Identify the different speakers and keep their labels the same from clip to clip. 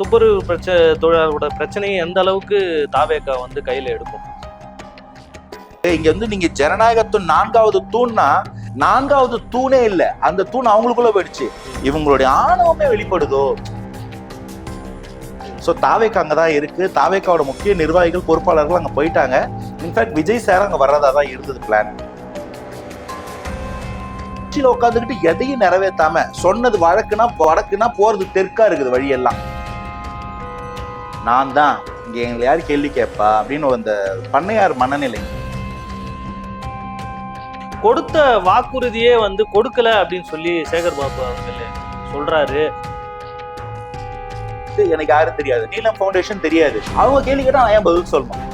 Speaker 1: துப்புரவு பிரச்சனை தொழிலாளர்களோட பிரச்சனையை எந்த அளவுக்கு தாவேக்கா வந்து கையில எடுக்கும்?
Speaker 2: இங்க வந்து நீங்க ஜனநாயகத்தின் நான்காவது தூண்னா நான்காவது தூணே இல்ல. அந்த தூண் அவங்களுக்குள்ள போயிடுச்சு. இவங்களுடைய ஆணவமே வெளிப்படுதோ? சோ தாவேக்கா அங்கதான் இருக்கு. தாவேக்காவோட முக்கிய நிர்வாகிகள் பொறுப்பாளர்கள் அங்க போயிட்டாங்க. இன்ஃபேக்ட் விஜய் சார் அங்க வர்றதா தான் இருந்தது பிளான் கட்சியில உட்காந்துக்கிட்டு எதையும் நிறைவேற்றாம சொன்னது வழக்குனா வடக்குனா போறது தெற்கா இருக்குது வழியெல்லாம். நான் தான். இங்க எங்களை யார் கேள்வி கேட்பா? அப்படின்னு அந்த பண்ணையார் மனநிலை.
Speaker 1: கொடுத்த வாக்குறுதியே வந்து கொடுக்கல அப்படின்னு சொல்லி சேகர் பாபு அவர்கள் சொல்றாரு.
Speaker 2: எனக்கு யாரும் தெரியாது. நீலம் ஃபவுண்டேஷன் தெரியாது. அவங்க கேள்வி கேட்டா நான் ஏன் பதில் சொல்லணும்?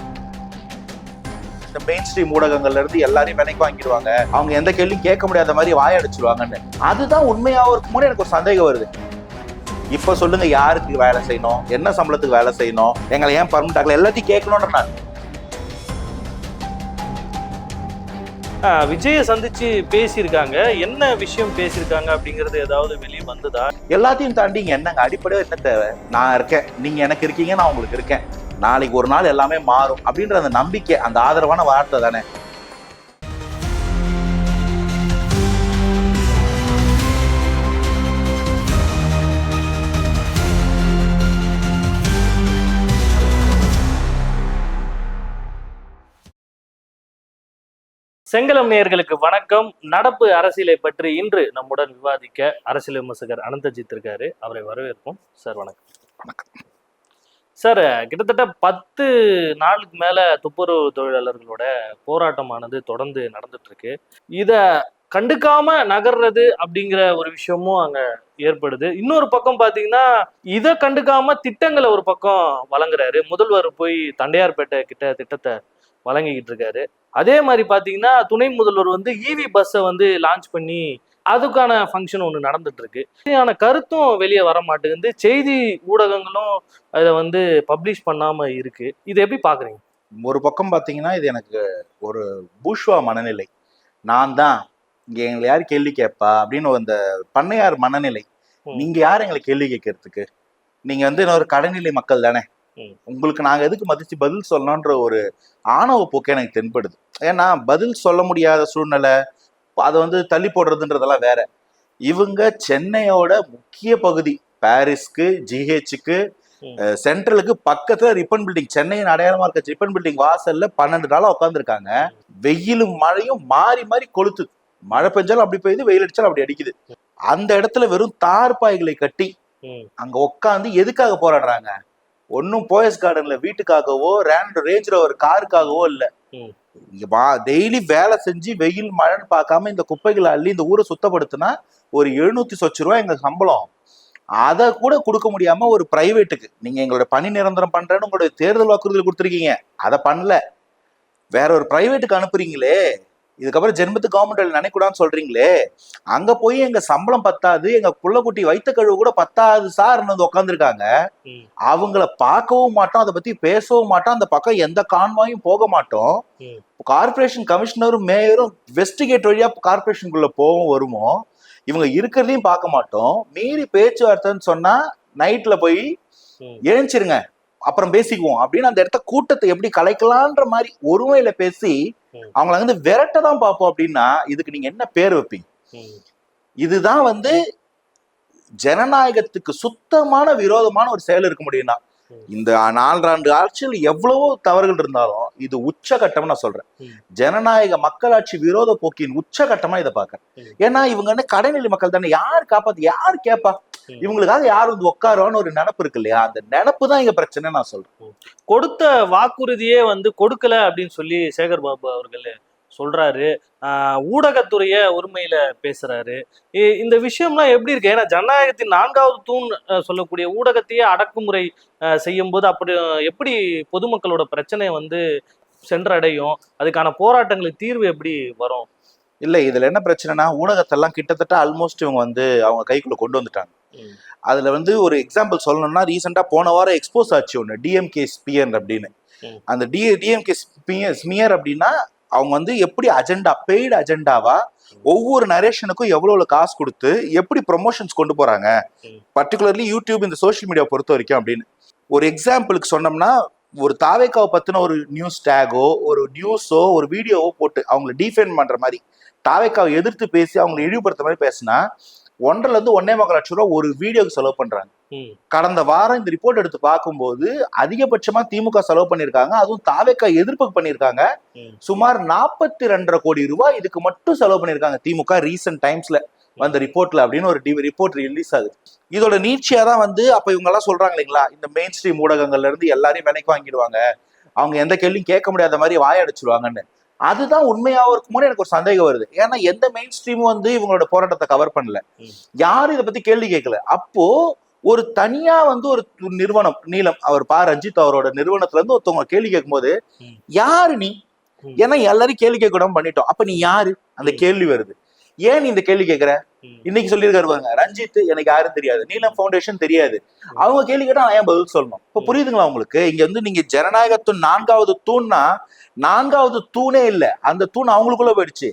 Speaker 2: இந்த மெயின் ஸ்ட்ரீம் ஊடகங்கள்ல இருந்து எல்லாரையும் விலைக்கு வாங்கிடுவாங்க. அவங்க எந்த கேள்வியும் கேட்க முடியாத மாதிரி வாயடிச்சிருவாங்கன்னு. அதுதான் உண்மையாவும் இருக்குமோன்னு எனக்கு ஒரு சந்தேகம் வருது. இப்ப சொல்லுங்க யாருக்கு வேலை செய்யணும்? என்ன சம்பளத்துக்கு வேலை செய்யணும்? எங்களை ஏன் பர்மனண்ட் ஆகல எல்லாத்தையும் கேட்கணும்ன்ற நான்.
Speaker 1: விஜயை சந்திச்சு பேசியிருக்காங்க. என்ன விஷயம் பேசியிருக்காங்க அப்படிங்கிறது ஏதாவது வெளியே வந்ததா?
Speaker 2: எல்லாத்தையும் தாண்டி இங்க என்னங்க? அடிப்படையா என்ன தேவை? நான் இருக்கேன். நீங்க எனக்கு இருக்கீங்க நான் உங்களுக்கு இருக்கேன். நாளைக்கு ஒரு நாள் எல்லாமே மாறும் அப்படின்ற அந்த நம்பிக்கை அந்த ஆதரவான வார்த்தை தானே.
Speaker 1: செங்கலம் நேயர்களுக்கு வணக்கம். நடப்பு அரசியலை பற்றி இன்று நம்முடன் விவாதிக்க அரசியல் விமர்சகர் அனந்தஜித் இருக்காரு. அவரை வரவேற்போம். சார் வணக்கம்.
Speaker 2: வணக்கம்.
Speaker 1: சார் கிட்டத்தட்ட பத்து நாளுக்கு மேல துப்புரவு தொழிலாளர்களோட போராட்டமானது தொடர்ந்து நடந்துட்டு இருக்கு இத கண்டுக்காம நகர்றது அப்படிங்கிற ஒரு விஷயமும் அங்க ஏற்படுது. இன்னொரு பக்கம் பாத்தீங்கன்னா இதை கண்டுக்காம திட்டங்களை ஒரு பக்கம் வழங்குறாரு. முதல்வர் போய் தண்டையார்பேட்டை கிட்ட திட்டத்தை வழங்கிக்கிட்டு இருக்காரு. அதே மாதிரி பாத்தீங்கன்னா துணை முதல்வர் வந்து இவி பஸ்ஸை வந்து லான்ச் பண்ணி அதுக்கான ஃபங்க்ஷன் ஒன்று நடந்துட்டு இருக்கு. இதுக்கான கருத்தும் வெளியே வர மாட்டேங்குது. செய்தி ஊடகங்களும் அதை வந்து பப்ளிஷ் பண்ணாம இருக்கு. இது எப்படி பாக்குறீங்க?
Speaker 2: ஒரு பக்கம் பார்த்தீங்கன்னா இது எனக்கு ஒரு பூஷ்வா மனநிலை. நான் தான் இங்க எங்களை யார் கேள்வி கேட்பா? அப்படின்னு அந்த பண்ணையார் மனநிலை. நீங்க யார் எங்களை கேள்வி கேட்கறதுக்கு? நீங்க வந்து இன்னொரு கடைநிலை மக்கள் தானே. உங்களுக்கு நாங்க எதுக்கு மதிச்சு பதில் சொல்லணும்ன்ற ஒரு ஆணவ போக்கு எனக்கு தென்படுது. ஏன்னா பதில் சொல்ல முடியாத சூழ்நிலை அதை வந்து தள்ளி போடுறதுன்றதெல்லாம் வேற. இவங்க சென்னையோட முக்கிய பகுதி பாரிஸ்க்கு ஜிஹெச்சுக்கு. சென்ட்ரலுக்கு பக்கத்துல ரிப்பன் பில்டிங் சென்னையின் அடையாளமா இருக்க ரிப்பன் பில்டிங் வாசல்ல பன்னெண்டு நாளா உட்காந்துருக்காங்க வெயிலும் மழையும் மாறி மாறி கொளுத்து மழை பெஞ்சாலும் அப்படி பெய்யுது வெயில் அடிச்சாலும் அப்படி அடிக்குது. அந்த இடத்துல வெறும் தார்பாய்களை கட்டி
Speaker 1: ம்,
Speaker 2: அங்க உட்காந்து எதுக்காக போராடுறாங்க? ஒன்னும் போயஸ் கார்டன்ல வீட்டுக்காகவோ ரேண்ட் ரேஞ்ச் ரோவர் காருக்காகவோ இல்ல. டெய்லி வேலை செஞ்சு வெயில் மழைன்னு பார்க்காம இந்த குப்பைகளை அள்ளி இந்த ஊரை சுத்தப்படுத்தினா ஒரு எழுநூத்தி சொச்சு ரூபாய் எங்க சம்பளம். அதை கூட கொடுக்க முடியாம ஒரு பிரைவேட்டுக்கு நீங்க எங்களோட பணி நிரந்தரம் பண்றேன்னு உங்களுடைய தேர்தல் வாக்குறுதியில் கொடுத்துருக்கீங்க. அதை பண்ணல. வேற ஒரு பிரைவேட்டுக்கு அனுப்புறீங்களே. இதுக்கப்புறம் ஜென்மத்துக்கு கவர்மெண்ட் நினைக்கூடாதுன்னு சொல்றீங்களே. அங்க போய் எங்க சம்பளம் பத்தாது எங்க புள்ளக்குட்டி வைத்த கழுவு கூட பத்தாது சார்னு வந்து உட்காந்துருக்காங்க அவங்கள பார்க்கவும் மாட்டோம் அதை பத்தி பேசவும் மாட்டோம் அந்த பக்கம் எந்த கான்வாயும் போக மாட்டோம். கார்பரேஷன் கமிஷனரும் மேயரும் வெஸ்டிகேட் வழியா கார்பரேஷனுக்குள்ள போவோம் வருமோ? இவங்க இருக்கிறதையும் பார்க்க மாட்டோம். மீறி பேச்சுவார்த்தைன்னு சொன்னா நைட்ல போய். எழுந்திருங்க அப்புறம் பேசிக்குவோம் அப்படின்னு அந்த இடத்த கூட்டத்தை எப்படி கலைக்கலான்ற மாதிரி ஒருமையில பேசி. அவங்கள வந்து விரட்ட தான் பார்ப்போம் அப்படின்னா இதுக்கு நீங்க என்ன பேர் வைப்பீங்க இதுதான் வந்து ஜனநாயகத்துக்கு சுத்தமான விரோதமான ஒரு செயல் இருக்க முடியும்னா. இந்த நான்காண்டு ஆட்சியில் எவ்வளவோ தவறுகள் இருந்தாலும் இது உச்சகட்டம் நான் சொல்றேன். ஜனநாயக மக்களாட்சி விரோத போக்கின் உச்சகட்டமா இதை பாக்குறேன். ஏன்னா இவங்க வந்து கடைநிலை மக்கள் தானே? யார் காப்பாத்து யார் கேப்பா?
Speaker 1: ம்.
Speaker 2: இவங்களுக்காக யார் வந்து உட்காருவான்னு ஒரு நினப்பு இருக்கு இல்லையா? அந்த நினப்பு தான் இங்க பிரச்சனை நான் சொல்றேன்.
Speaker 1: கொடுத்த வாக்குறுதியே வந்து கொடுக்கல அப்படின்னு சொல்லி சேகர் பாபு அவர்கள் சொல்றாரு. ஊடகத்துறைய உரிமையில பேசுறாரு. இந்த விஷயம்லாம் எப்படி இருக்கு? ஏன்னா ஜனநாயகத்தின் நான்காவது தூண் சொல்லக்கூடிய ஊடகத்தையே அடக்குமுறை செய்யும் போது அப்படி எப்படி பொதுமக்களோட பிரச்சனை வந்து சென்றடையும்? அதுக்கான போராட்டங்களுக்கு தீர்வு எப்படி வரும்?
Speaker 2: இல்ல இதுல என்ன பிரச்சனைனா ஊடகத்தெல்லாம் கிட்டத்தட்ட ஆல்மோஸ்ட் இவங்க வந்து அவங்க கைக்குள்ள கொண்டு வந்துட்டாங்க. அதுல வந்து ஒரு எக்ஸாம்பிள் சொல்லணும்னா ரீசெண்டா போன வாரம் எக்ஸ்போஸ் ஆச்சு ஒன்று டிஎம்கே ஸ்பியர் அப்படின்னு. அந்த டி டிஎம்கே ஸ்மியர் அப்படின்னா அவங்க வந்து எப்படி அஜெண்டா பெய்டு அஜெண்டாவா ஒவ்வொரு நரேஷனுக்கும் எவ்வளவு காசு கொடுத்து எப்படி ப்ரொமோஷன்ஸ் கொண்டு போறாங்க. பர்டிகுலர்லி யூடியூப் இந்த சோஷியல் மீடியா பொறுத்த வரைக்கும் அப்படின்னு ஒரு எக்ஸாம்பிளுக்கு சொன்னோம்னா ஒரு தாவேக்காவை பத்தின ஒரு நியூஸ் டேகோ ஒரு நியூஸோ ஒரு வீடியோவோ போட்டு அவங்கள டிஃபெண்ட் பண்ற மாதிரி தாவேக்காவை எதிர்த்து பேசி அவங்களை இழிவுபடுத்த மாதிரி பேசினா ஒன்றரை இருந்து ஒன்னே முக்கால் லட்சம் ரூபா ஒரு வீடியோக்கு செலவு பண்றாங்க. கடந்த வாரம் இந்த ரிப்போர்ட் எடுத்து பார்க்கும்போது அதிகபட்சமா திமுக செலவு பண்ணியிருக்காங்க. அதுவும் தாவேக்கா எதிர்ப்புக்கு பண்ணியிருக்காங்க.
Speaker 1: ம்.
Speaker 2: சுமார் நாற்பத்தி ரெண்டரை கோடி ரூபாய் இதுக்கு மட்டும் செலவு பண்ணியிருக்காங்க திமுக ரீசெண்ட் டைம்ஸ்ல வந்த ரிப்போர்ட்ல அப்படின்னு ஒரு ரிப்போர்ட் ரிலீஸ் ஆகுது. இதோட நீட்சியா தான் வந்து அப்ப இவங்க எல்லாம் சொல்றாங்க இல்லைங்களா? இந்த மெயின் ஸ்ட்ரீம் ஊடகங்கள்ல இருந்து எல்லாரையும் விலைக்கு வாங்கிடுவாங்க. அவங்க எந்த கேள்வியும் கேட்க முடியாத மாதிரி வாயடிச்சிருவாங்கன்னு அதுதான் உண்மையாவும் இருக்குமோன்னு எனக்கு ஒரு சந்தேகம் வருது. ஏன்னா எந்த மெயின் ஸ்ட்ரீமும் வந்து இவங்களோட போராட்டத்தை கவர் பண்ணல. யாரும் இதை பத்தி கேள்வி கேட்கல. அப்போ ஒரு தனியா வந்து ஒரு நிறுவனம் நீலம் அவர் பா ரஞ்சித் அவரோட நிறுவனத்துல இருந்து ஒருத்தவங்க கேள்வி கேட்கும்போது. யாரு நீ. ஏன்னா எல்லாரும் கேள்வி கேட்க விடாம பண்ணிட்டோம் அப்ப நீ யாரு அந்த. கேள்வி வருது ஏன் நீ இந்த கேள்வி கேட்கற. இன்னைக்கு சொல்லியிருக்காரு பாருங்க ரஞ்சித் எனக்கு யாரும் தெரியாது நீலம் ஃபவுண்டேஷன் தெரியாது அவங்க கேள்வி கேட்டா நான் ஏன் பதில் சொல்லணும் இப்ப. புரியுதுங்களா உங்களுக்கு இங்க வந்து நீங்க ஜனநாயகத்தின் நான்காவது தூண்னா நான்காவது தூணே இல்ல அந்த தூண் அவங்களுக்குள்ள போயிடுச்சு.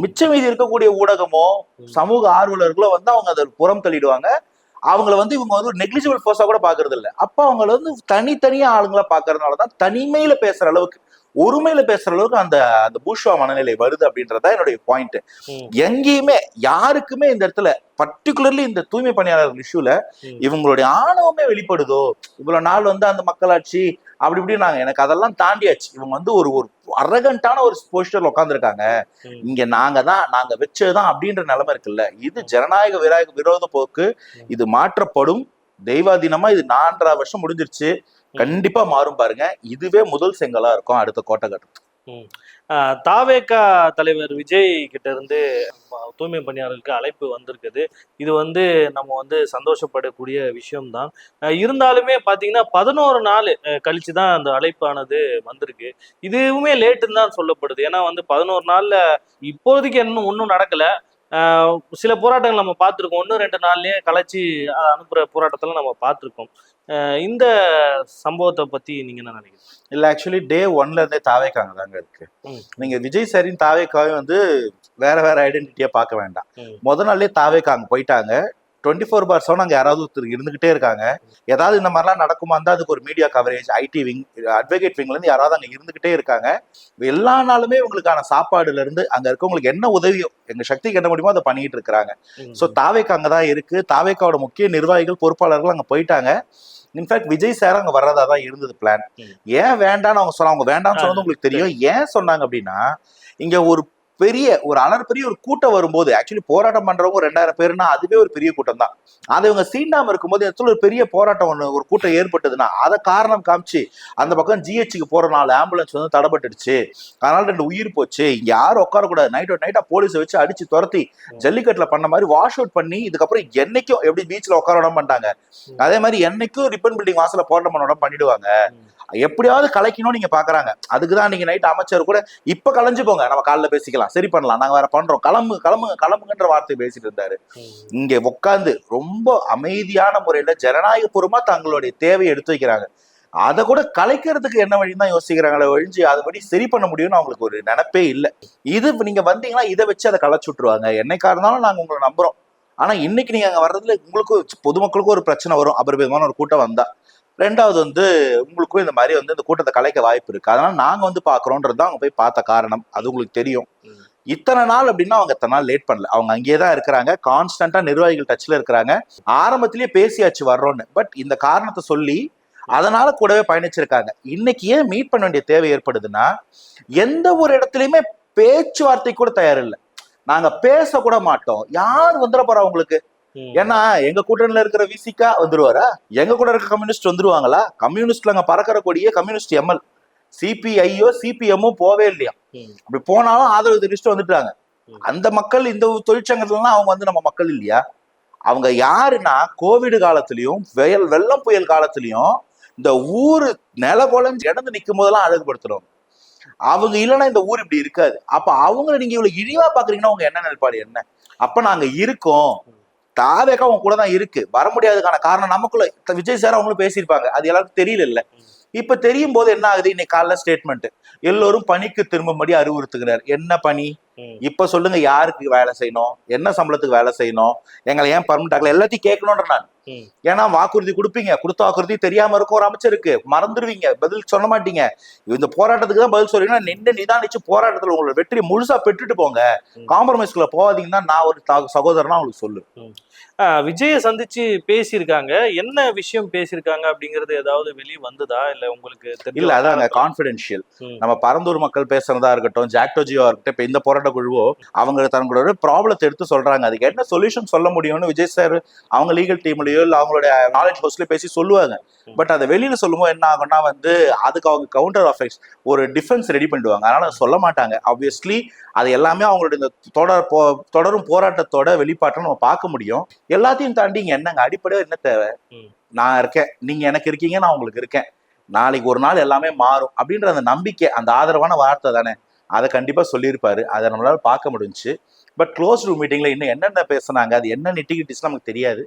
Speaker 2: மிச்சம் மீதி இருக்கக்கூடிய ஊடகமோ. சமூக ஆர்வலர்களோ வந்து அவங்க அதை புறம் தள்ளிடுவாங்க அவங்கள வந்து இவங்க வந்து ஒரு நெக்லிஜிபிள் ஃபோர்ஸா கூட பாக்குறது இல்ல அப்ப அவங்கள வந்து தனித்தனியா ஆளுங்களா பாக்குறதுனாலதான் தனிமையில பேசுற அளவுக்கு ஒருமையில பேசுற அளவுக்கு அந்த அந்த பூஷ்வா மனநிலை வருது அப்படின்றதா என்னுடைய பாயிண்ட். எங்கேயுமே யாருக்குமே இந்த இடத்துல பர்டிகுலர்லி இந்த தூய்மை பணியாளர்கள் இஷ்யூல. இவங்களுடைய ஆணவமே வெளிப்படுதோ இவ்வளவு நாள் வந்து அந்த மக்களாட்சி அப்படி இப்படி நாங்க எனக்கு அதெல்லாம் தாண்டியாச்சு. இவங்க வந்து ஒரு ஒரு அரகண்டான ஒரு போஸ்டர்ல உட்காந்துருக்காங்க. இங்க நாங்க தான் நாங்க வச்சதுதான் அப்படின்ற நிலைமை இருக்குல்ல. இது ஜனநாயக விராக விரோத போக்கு. இது மாற்றப்படும். தெய்வாதீனமா இது நான்கரை வருஷம் முடிஞ்சிருச்சு. கண்டிப்பா மாறும் பாருங்க. இதுவே முதல் செங்கலா இருக்கும் அடுத்த கோட்டை கட்டம்
Speaker 1: தாவேக்கா தாவேகா தலைவர் விஜய் கிட்ட இருந்து தூய்மை பணியாளர்களுக்கு அழைப்பு வந்திருக்குது. இது வந்து நம்ம வந்து சந்தோஷப்படக்கூடிய விஷயம்தான். இருந்தாலுமே பார்த்தீங்கன்னா பதினோரு நாள் கழிச்சு தான் அந்த அழைப்பானது வந்திருக்கு. இதுவுமே லேட்டுன்னு தான் சொல்லப்படுது. ஏன்னா வந்து பதினோரு நாளில் இப்போதைக்கு இன்னும் ஒன்றும் நடக்கல. சில போராட்டங்கள் நம்ம பார்த்துருக்கோம். ஒன்று ரெண்டு நாள்லயே கலைச்சி அஹ், அனுப்புற போராட்டத்தெல்லாம் நம்ம பார்த்துருக்கோம். இந்த சம்பவத்தை பத்தி நீங்க என்ன நினைக்கிறீங்க?
Speaker 2: இல்ல ஆக்சுவலி டே ஒன்ல இருந்தே தாவேக்காங்க தாங்க இருக்கு
Speaker 1: ம்.
Speaker 2: நீங்க விஜய் சாரின் தாவேக்காவே வந்து வேற வேற ஐடென்டிட்டியா பார்க்க வேண்டாம். முத நாள்லயே தாவேக்கா அங்க போயிட்டாங்க. டுவெண்ட்டி ஃபோர் பார் செவன் அங்க யாராவது ஒருத்தர் இருந்துகிட்டே இருக்காங்க. ஏதாவது இந்த மாதிரிலாம் நடக்குமா இருந்தா அதுக்கு ஒரு media coverage IT wing advocate விங்ல இருந்து யாராவது அங்க இருந்துகிட்டே இருக்காங்க. எல்லா நாளுமே உங்களுக்கான சாப்பாடுல இருந்து அங்க இருக்கவங்களுக்கு என்ன உதவியோ எங்க சக்திக்கு என்ன முடியுமோ அதை பண்ணிட்டு இருக்காங்க
Speaker 1: ம்.
Speaker 2: ஸோ தாவேக்கா அங்கே தான் இருக்கு. தாவேக்காவோட முக்கிய நிர்வாகிகள் பொறுப்பாளர்கள் அங்கே போயிட்டாங்க. இன்ஃபேக்ட் விஜய் சார் அங்கே வர்றதா தான் இருந்தது பிளான். ஏன் வேண்டாம்னு அவங்க சொன்னாங்க அவங்க வேண்டாம்னு சொன்னது உங்களுக்கு தெரியும். ஏன் சொன்னாங்க அப்படின்னா இங்க ஒரு பெரிய ஒரு அலர் பெரிய ஒரு கூட்டம் வரும்போது ஆக்சுவலி போராட்டம் பண்றவங்க ரெண்டாயிரம் பேருனா அதுவே ஒரு பெரிய கூட்டம் தான். அதை இவங்க சீண்டாம இருக்கும்போது இடத்துல ஒரு பெரிய போராட்டம் ஒன்று ஒரு கூட்டம் ஏற்பட்டதுன்னா அதை காரணம் காமிச்சு அந்த பக்கம் ஜிஹெச்சுக்கு போற நாலு ஆம்புலன்ஸ் வந்து தடப்பட்டுடுச்சு. அதனால ரெண்டு உயிர் போச்சு. இங்க யாரும் உட்காரக்கூடாது. நைட் நைட்டா போலீஸை வச்சு அடிச்சு துரத்தி ஜல்லிக்கட்டுல பண்ண மாதிரி வாஷ் அவுட் பண்ணி இதுக்கப்புறம் என்னைக்கும் எப்படி பீச்ல உட்கார விட மாட்டாங்க. அதே மாதிரி என்னைக்கும் ரிப்பன் பில்டிங் வாசல போராட்டம் பண்ண பண்ணிடுவாங்க. எப்படியாவது கலைக்கணும்னு நீங்க பாக்குறாங்க. அதுக்குதான் நீங்க நைட் அமைச்சர் கூட இப்ப கலைஞ்சு போங்க நம்ம காலைல பேசிக்கலாம். சரி பண்ணலாம். நாங்க வேற பண்றோம். கிளம்பு கிளம்புங்க கிளம்புங்கன்ற வார்த்தை பேசிட்டு இருந்தாரு. இங்க உட்காந்து ரொம்ப அமைதியான முறையில ஜனநாயகபூர்வமா தங்களுடைய தேவையை எடுத்து வைக்கிறாங்க. அதை கூட கலைக்கிறதுக்கு என்ன வழின்னு தான் யோசிக்கிறாங்களே ஒழிஞ்சு அதுபடி சரி பண்ண முடியும்னு அவங்களுக்கு ஒரு நினைப்பே இல்லை. இது நீங்க வந்தீங்கன்னா இதை வச்சு அதை களைச்சு விட்டுருவாங்க. என்னைக்கா இருந்தாலும் நாங்க உங்களை நம்புறோம். ஆனா இன்னைக்கு நீங்க அங்க வர்றதுல உங்களுக்கும் பொதுமக்களுக்கும் ஒரு பிரச்சனை வரும். அபரிமிதமான ஒரு கூட்டம் வந்தா. ரெண்டாவது வந்து உங்களுக்கும் இந்த மாதிரி வந்து இந்த கூட்டத்தை கலைக்க வாய்ப்பு இருக்கு. அதனால நாங்க வந்து பாக்குறோன்றது தான் அவங்க போய் பார்த்த காரணம். அது உங்களுக்கு தெரியும். இத்தனை நாள் அப்படின்னா அவங்க இத்தனை நாள் லேட் பண்ணல. அவங்க அங்கேயே தான் இருக்கிறாங்க. கான்ஸ்டன்டா நிர்வாகிகள் டச்ல இருக்கிறாங்க. ஆரம்பத்திலேயே பேசியாச்சு வர்றோம்னு. பட் இந்த காரணத்தை சொல்லி அதனால கூடவே பயணிச்சிருக்காங்க. இன்னைக்கு ஏன் மீட் பண்ண வேண்டிய தேவை ஏற்படுதுன்னா எந்த ஒரு இடத்துலயுமே பேச்சுவார்த்தை கூட தயார் இல்லை நாங்க பேச கூட மாட்டோம். யார் வந்துட போறா உங்களுக்கு. ஏன்னா எங்க கூட்டணியில இருக்கிற விசிகா வந்துருவாரா? எங்க கூட இருக்க கம்யூனிஸ்ட் வந்துருவாங்களா? கம்யூனிஸ்ட்ல அங்க பறக்கிற கொடியே கம்யூனிஸ்ட் எம்எல் சிபிஐயோ சிபிஎம்மோ போவே இல்லையா. அப்படி போனாலும் ஆதரவு தெரிவிச்சுட்டு வந்துட்டாங்க. அந்த மக்கள் இந்த தொழிற்சங்கத்துலாம் அவங்க வந்து நம்ம மக்கள் இல்லையா? அவங்க யாருன்னா கோவிட் காலத்திலயும் வெயல் வெள்ளம் புயல் காலத்திலயும் இந்த ஊரு நில குழஞ்சு இடந்து நிக்கும் போதெல்லாம் அழகுபடுத்துறவங்க. அவங்க இல்லைன்னா இந்த ஊர் இப்படி இருக்காது. அப்ப அவங்கள நீங்க இவ்வளவு இழிவா பாக்குறீங்கன்னா உங்க என்ன நிலைப்பாடு என்ன? அப்ப நாங்க இருக்கோம். தாவேக்கா அவங்க கூட தான் இருக்கு. வர முடியாததுக்கான காரணம் நமக்குள்ள விஜய் சார் அவங்களும் பேசியிருப்பாங்க. அது எல்லாருக்கும் தெரியல இல்ல இப்ப தெரியும் போது என்ன ஆகுது? இன்னைக்கு காலைல ஸ்டேட்மெண்ட் எல்லோரும் பணிக்கு திரும்பும்படி அறிவுறுத்துகிறார். என்ன பணி? இப்ப சொல்லுங்க யாருக்கு வேலை செய்யணும்? என்ன சம்பளத்துக்கு வேலை செய்யணும்? எங்களை ஏன் பர்மனெண்ட் ஆகல எல்லாத்தையும் கேட்கணும்ன்ற நான். ஏன்னா வாக்குறுதி கொடுப்பீங்க. கொடுத்த வாக்குறுதி தெரியாம இருக்கும் ஒரு அமைச்சருக்கு மறந்துடுவீங்க பதில் சொல்ல மாட்டீங்க. இந்த போராட்டத்துக்கு தான் பதில் சொல்றீங்கன்னா நின்று நிதானிச்சு போராட்டத்துல உங்களோட வெற்றி முழுசா பெற்றுட்டு போங்க. காம்ப்ரமைஸ்குள்ள போகாதீங்கன்னா நான் ஒரு சகோதரனா உங்களுக்கு சொல்லு
Speaker 1: விஜய சந்திச்சு பேசியிருக்காங்க. என்ன விஷயம் பேசியிருக்காங்க அப்படிங்கறது ஏதாவது வெளியே வந்ததா? இல்ல உங்களுக்கு
Speaker 2: இல்ல அதாங்க
Speaker 1: வட்டாரத்துல?
Speaker 2: கான்பிடென்ஷியல். நம்ம பரந்தூர் மக்கள் பேசுறதா இருக்கட்டும் ஜாக்டோஜியோ இருக்கட்டும் இப்ப இந்த போராட்ட குழுவோ அவங்க தங்களோட ப்ராப்ளத்தை எடுத்து சொல்றாங்க. அதுக்கு என்ன சொல்யூஷன் சொல்ல முடியும்னு விஜய் சார் அவங்க லீகல் டீம்லயோ இல்ல அவங்களுடைய நாலேஜ் ஹோஸ்ட்லயோ பேசி சொல்லுவாங்க. பட் அதை வெளியில சொல்லும்போது என்ன ஆகும்னா வந்து அதுக்கு அவங்க கவுண்டர் அஃபெக்ட்ஸ் ஒரு டிஃபென்ஸ் ரெடி பண்ணிடுவாங்க. அதனால அதை சொல்ல மாட்டாங்க. ஆப்வியஸ்லி அது எல்லாமே அவங்களுடைய இந்த தொடர் போ தொடரும் போராட்டத்தோட வெளிப்பாட்டை நம்ம பார்க்க முடியும். எல்லாத்தையும் தாண்டி இங்க என்னங்க? அடிப்படையா என்ன தேவை. நான் இருக்கேன். நீங்க எனக்கு இருக்கீங்க நான் உங்களுக்கு இருக்கேன். நாளைக்கு ஒரு நாள் எல்லாமே மாறும் அப்படின்ற அந்த நம்பிக்கை அந்த ஆதரவான வார்த்தை தானே. அதை கண்டிப்பா சொல்லியிருப்பாரு. அதை நம்மளால பார்க்க முடிஞ்சுச்சு. பட் க்ளோஸ் ரூம் மீட்டிங்ல இன்னும் என்னென்ன பேசுனாங்க? அது என்ன நிட்டிகிட்டிஸ் நமக்கு தெரியாது.